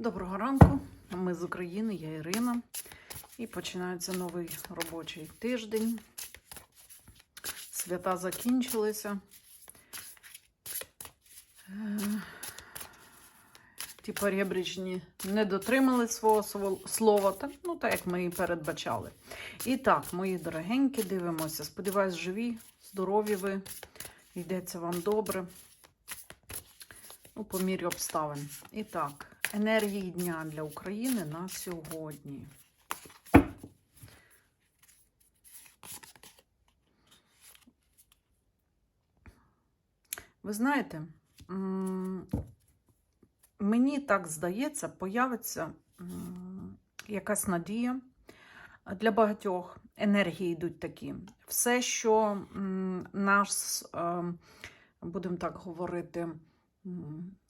Доброго ранку. Ми з України, я Ірина. І починається новий робочий тиждень. Свята закінчилися. Е, Ті порєбрічні не дотримали свого слова, так, ну, так як ми і передбачали. І так, мої дорогенькі, дивимося. Сподіваюсь, живі, здорові ви. Йдеться вам добре. Ну, по мірі обставин. І так, енергії дня для України на сьогодні. Ви знаєте, мені так здається, появиться якась надія для багатьох. Енергії йдуть такі. Все, що нас, е, будемо так говорити,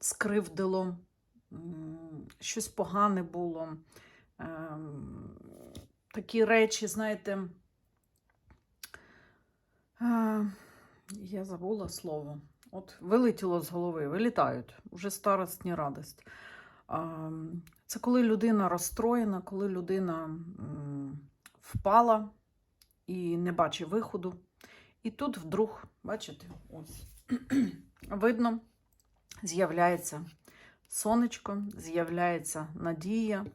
скривдило, щось погане було. Ем, Такі речі, знаєте, е, я забула слово. От вилетіло з голови, вилітають, вже старость, не радость. Ем, Це коли людина розстроєна, коли людина впала і не бачить виходу. І тут вдруг, бачите, ось видно, з'являється сонечко, з'являється надія.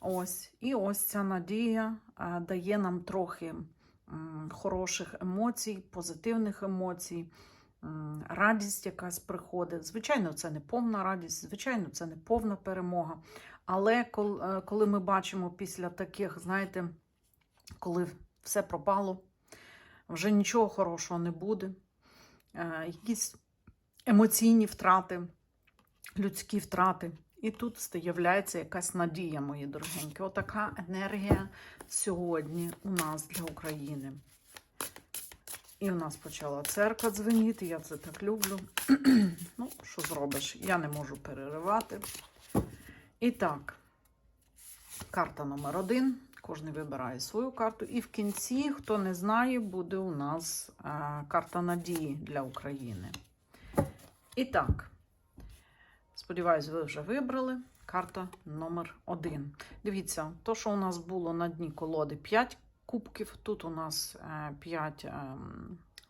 Ось. І ось ця надія а, дає нам трохи хороших емоцій, позитивних емоцій, радість якась приходить. Звичайно, це не повна радість, звичайно, це не повна перемога. Але е, коли ми бачимо після таких, знаєте, коли все пропало, вже нічого хорошого не буде, е, якісь емоційні втрати, людські втрати. І тут з'являється якась надія, мої дорогенькі. Отака енергія сьогодні у нас для України. І у нас почала церква дзвеніти, я це так люблю. ну, що зробиш? Я не можу переривати. І так, карта номер один. Кожен вибирає свою карту. І в кінці, хто не знає, буде у нас е, карта надії для України. І так, сподіваюсь, ви вже вибрали. Карта номер один. Дивіться, то, що у нас було на дні колоди 5 кубків, тут у нас 5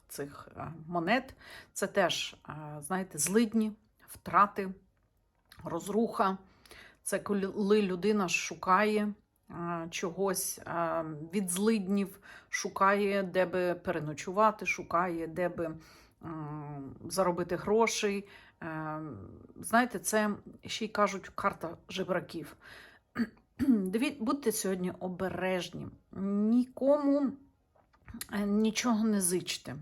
цих е, монет. Це теж, е, знаєте, злидні, втрати, розруха. Це коли людина шукає е, чогось е, від злиднів, шукає, де би переночувати, шукає, де би заробити грошей. Е, Знаєте, це ще й кажуть карта жебраків. Будьте сьогодні обережні, нікому е, нічого не зичте.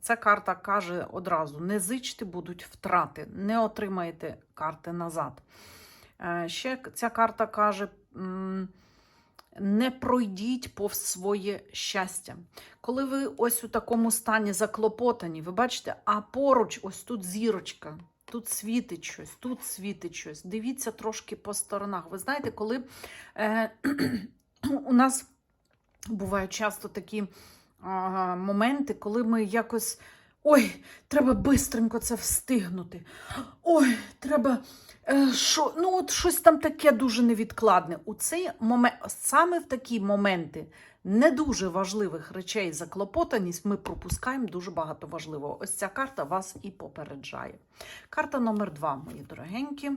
Ця карта каже одразу: не зичте, будуть втрати, не отримаєте карти назад. Е, Ще ця карта каже: не пройдіть повз своє щастя. Коли ви ось у такому стані заклопотані, ви бачите, а поруч ось тут зірочка. Тут світить щось, тут світить щось. Дивіться трошки по сторонах. Ви знаєте, коли е, у нас бувають часто такі а, моменти, коли ми якось. Ой, треба бистренько це встигнути. Ой, треба. Е, що, ну, от щось там таке дуже невідкладне. У цей момент, саме в такі моменти не дуже важливих речей заклопотаність ми пропускаємо дуже багато важливого. Ось ця карта вас і попереджає. Карта номер два, мої дорогенькі.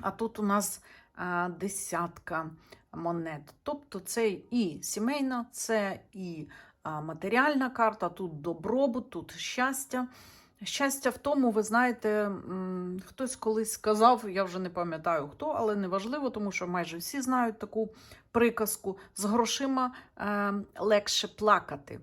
А тут у нас а, десятка монет. Тобто це і сімейна, це і матеріальна карта, тут добробут, тут щастя. Щастя в тому, ви знаєте, хтось колись сказав, я вже не пам'ятаю хто, але неважливо, тому що майже всі знають таку приказку: з грошима е, легше плакати.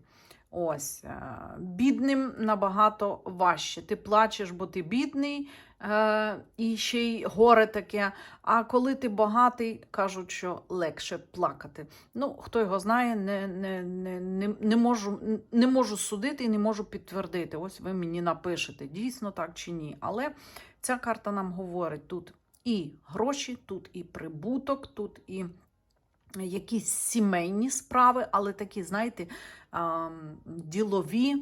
Ось, е, бідним набагато важче. Ти плачеш, бо ти бідний, е, і ще й горе таке. А коли ти багатий, кажуть, що легше плакати. Ну, хто його знає, не, не, не, не, не, можу, не можу судити і не можу підтвердити. Ось ви мені напишете, дійсно так чи ні. Але ця карта нам говорить тут і гроші, тут і прибуток, тут і якісь сімейні справи, але такі, знаєте, ділові,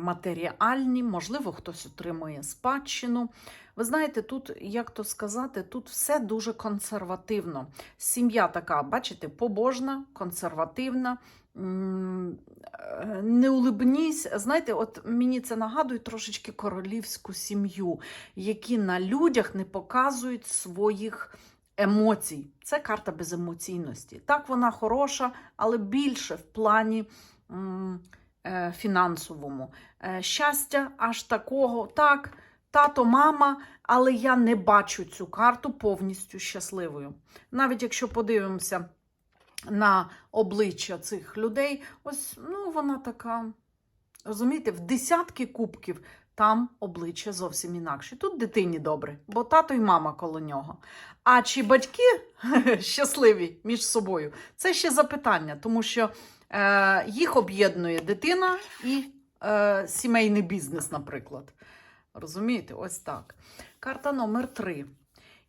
матеріальні, можливо, хтось отримує спадщину. Ви знаєте, тут, як то сказати, тут все дуже консервативно. Сім'я така, бачите, побожна, консервативна. Е, Не улибнісь. Знаєте, от мені це нагадує трошечки королівську сім'ю, які на людях не показують своїх емоцій. Це карта беземоційності. Так, вона хороша, але більше в плані е, фінансовому. Е, щастя аж такого, так, тато, мама, але я не бачу цю карту повністю щасливою. Навіть якщо подивимося на обличчя цих людей, ось ну, вона така. Розумієте, в десятки кубків там обличчя зовсім інакше. Тут дитині добре, бо тато і мама коло нього. А чи батьки щасливі між собою? Це ще запитання, тому що е, їх об'єднує дитина і е, сімейний бізнес, наприклад. Розумієте, ось так. Карта номер три.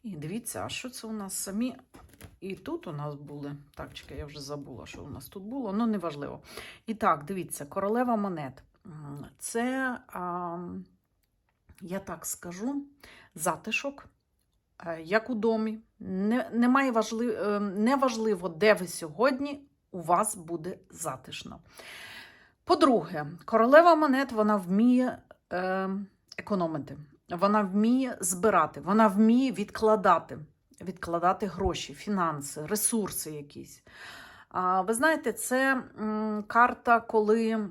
І дивіться, а що це у нас самі? І тут у нас були. Так, чекай, я вже забула, що у нас тут було, ну неважливо. І так, дивіться, королева монет. Це, я так скажу, затишок, е, як у домі. Не, немає важли, е, неважливо, де ви сьогодні, у вас буде затишно. По-друге, королева монет вона вміє е, економити, вона вміє збирати, вона вміє відкладати, відкладати гроші, фінанси, ресурси якісь. А, ви знаєте, це м, карта, коли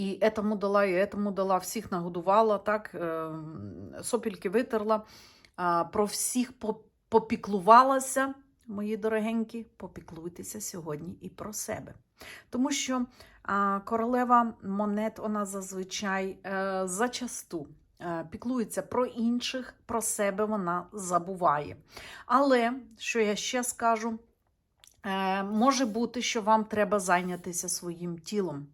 і етому дала, і етому дала, всіх нагодувала, так, е, сопільки витерла, про всіх попіклувалася, мої дорогенькі, попіклуйтеся сьогодні і про себе. Тому що королева монет, вона зазвичай е, зачасту е, піклується про інших, про себе вона забуває. Але, що я ще скажу, може бути, що вам треба зайнятися своїм тілом,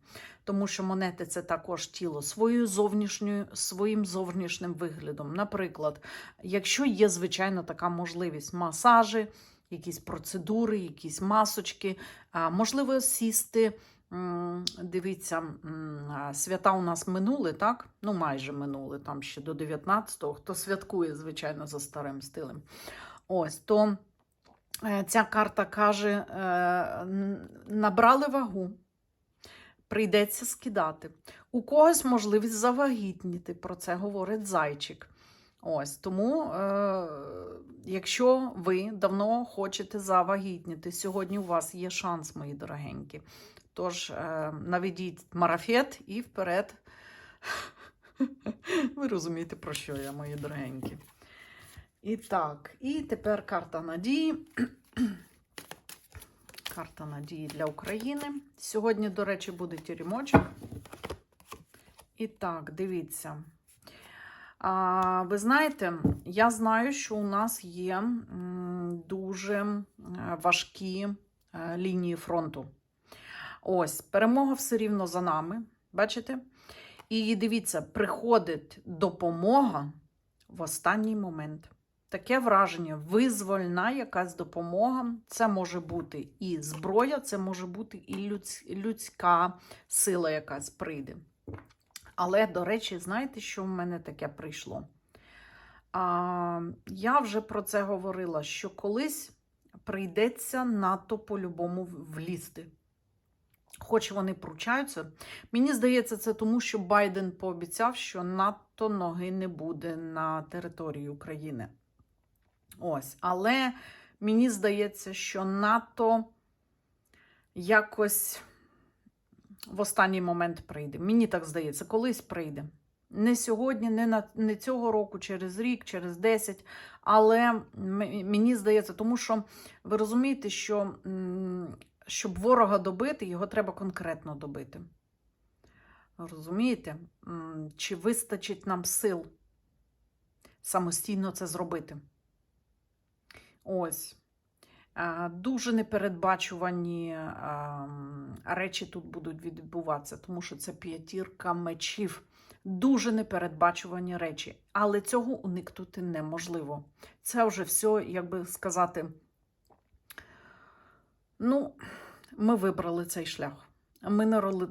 тому що монети це також тіло своєю зовнішньою, своїм зовнішнім виглядом. Наприклад, якщо є, звичайно, така можливість масажі, якісь процедури, якісь масочки, можливо, сісти. Дивіться, свята у нас минули, так? Ну, майже минули, там ще до 19-го, хто святкує, звичайно, за старим стилем. Ось, то Е, Ця карта каже: е, набрали вагу, прийдеться скидати. У когось можливість завагітніти, про це говорить зайчик. Ось тому, е, якщо ви давно хочете завагітніти, сьогодні у вас є шанс, мої дорогенькі. Тож е, наведіть марафет і вперед. Ви розумієте, про що я, мої дорогенькі. І так, і тепер карта надії. Карта надії для України. Сьогодні, до речі, буде тюрімочок. І так, дивіться. А, ви знаєте, я знаю, що у нас є дуже важкі е, лінії фронту. Ось, перемога все рівно за нами. Бачите? І дивіться, приходить допомога в останній момент. Таке враження, визвольна якась допомога. Це може бути і зброя, це може бути і людська сила якась прийде. Але, до речі, знаєте, що в мене таке прийшло? А, я вже про це говорила, що колись прийдеться НАТО по-любому влізти. Хоч вони пручаються. Мені здається, це тому, що Байден пообіцяв, що НАТО ноги не буде на території України. Ось, але мені здається, що НАТО якось в останній момент прийде. Мені так здається, колись прийде. Не сьогодні, не, на, не цього року, через рік, через 10. Але мені здається, тому що ви розумієте, що щоб ворога добити, його треба конкретно добити. Розумієте? Чи вистачить нам сил самостійно це зробити? Ось. Дуже непередбачувані речі тут будуть відбуватися, тому що це п'ятірка мечів. Дуже непередбачувані речі. Але цього уникнути неможливо. Це вже все, як би сказати, ну, ми вибрали цей шлях. Ми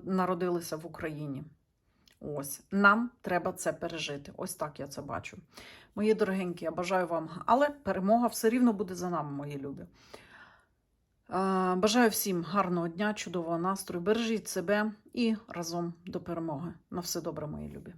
народилися в Україні. Ось нам треба це пережити. Ось так я це бачу. Мої дорогенькі, я бажаю вам, але перемога все рівно буде за нами, мої любі. Е, Бажаю всім гарного дня, чудового настрою. Бережіть себе і разом до перемоги. На все добре, мої любі.